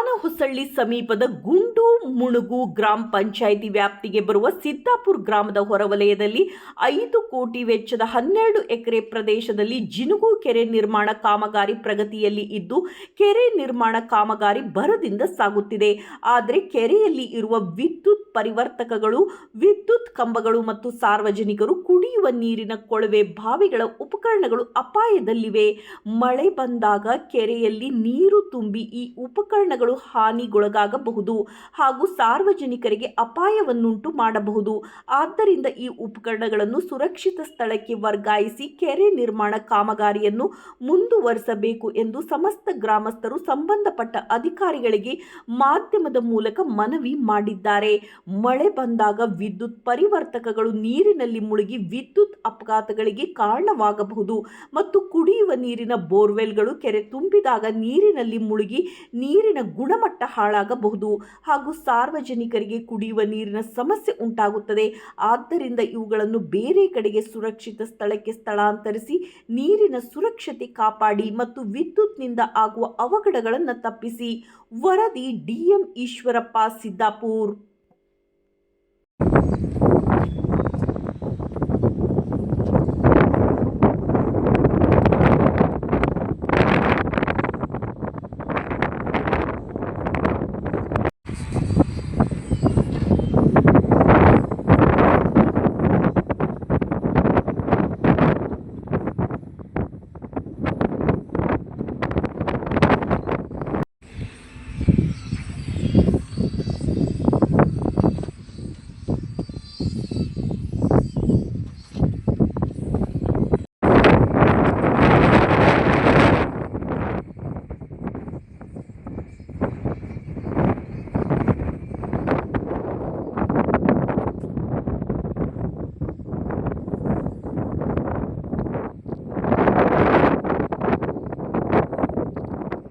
ಕಾನಹೊಸಳ್ಳಿ ಸಮೀಪದ ಗುಂಡು ಮುಣುಗು ಗ್ರಾಮ ಪಂಚಾಯಿತಿ ವ್ಯಾಪ್ತಿಗೆ ಬರುವ ಸಿದ್ದಾಪುರ ಗ್ರಾಮದ ಹೊರವಲಯದಲ್ಲಿ ಐದು ಕೋಟಿ ವೆಚ್ಚದ ಹನ್ನೆರಡು ಎಕರೆ ಪ್ರದೇಶದಲ್ಲಿ ಜಿನುಗು ಕೆರೆ ನಿರ್ಮಾಣ ಕಾಮಗಾರಿ ಪ್ರಗತಿಯಲ್ಲಿ ಇದ್ದು, ಕೆರೆ ನಿರ್ಮಾಣ ಕಾಮಗಾರಿ ಭರದಿಂದ ಸಾಗುತ್ತಿದೆ. ಆದರೆ ಕೆರೆಯಲ್ಲಿ ಇರುವ ವಿದ್ಯುತ್ ಪರಿವರ್ತಕಗಳು, ವಿದ್ಯುತ್ ಕಂಬಗಳು ಮತ್ತು ಸಾರ್ವಜನಿಕರು ಕುಡಿಯುವ ನೀರಿನ ಕೊಳವೆ ಬಾವಿಗಳ ಉಪಕರಣಗಳು ಅಪಾಯದಲ್ಲಿವೆ. ಮಳೆ ಬಂದಾಗ ಕೆರೆಯಲ್ಲಿ ನೀರು ತುಂಬಿ ಈ ಉಪಕರಣಗಳು ಹಾನಿಗೊಳಗಾಗಬಹುದು. ಹಾಗೂ ಸಾರ್ವಜನಿಕರಿಗೆ ಅಪಾಯವನ್ನುಂಟು ಮಾಡಬಹುದು. ಆದ್ದರಿಂದ ಈ ಉಪಕರಣಗಳನ್ನು ಸುರಕ್ಷಿತ ಸ್ಥಳಕ್ಕೆ ವರ್ಗಾಯಿಸಿ ಕೆರೆ ನಿರ್ಮಾಣ ಕಾಮಗಾರಿಯನ್ನು ಮುಂದುವರಿಸಬೇಕು ಎಂದು ಸಮಸ್ತ ಗ್ರಾಮಸ್ಥರು ಸಂಬಂಧಪಟ್ಟ ಅಧಿಕಾರಿಗಳಿಗೆ ಮಾಧ್ಯಮದ ಮೂಲಕ ಮನವಿ ಮಾಡಿದ್ದಾರೆ. ಮಳೆ ಬಂದಾಗ ವಿದ್ಯುತ್ ಪರಿವರ್ತಕಗಳು ನೀರಿನಲ್ಲಿ ಮುಳುಗಿ ವಿದ್ಯುತ್ ಅಪಘಾತಗಳಿಗೆ ಕಾರಣವಾಗಬಹುದು ಮತ್ತು ಕುಡಿಯುವ ನೀರಿನ ಬೋರ್ವೆಲ್ಗಳು ಕೆರೆ ತುಂಬಿದಾಗ ನೀರಿನಲ್ಲಿ ಮುಳುಗಿ ನೀರಿನ ಗುಣಮಟ್ಟ ಹಾಳಾಗಬಹುದು ಹಾಗೂ ಸಾರ್ವಜನಿಕರಿಗೆ ಕುಡಿಯುವ ನೀರಿನ ಸಮಸ್ಯೆ ಉಂಟಾಗುತ್ತದೆ. ಆದ್ದರಿಂದ ಇವುಗಳನ್ನು ಬೇರೆ ಕಡೆಗೆ ಸುರಕ್ಷಿತ ಸ್ಥಳಕ್ಕೆ ಸ್ಥಳಾಂತರಿಸಿ ನೀರಿನ ಸುರಕ್ಷತೆ ಕಾಪಾಡಿ ಮತ್ತು ವಿದ್ಯುತ್ನಿಂದ ಆಗುವ ಅವಘಡಗಳನ್ನು ತಪ್ಪಿಸಿ. ವರದಿ ಡಿಎಂ ಈಶ್ವರಪ್ಪ, ಸಿದ್ದಾಪುರ್.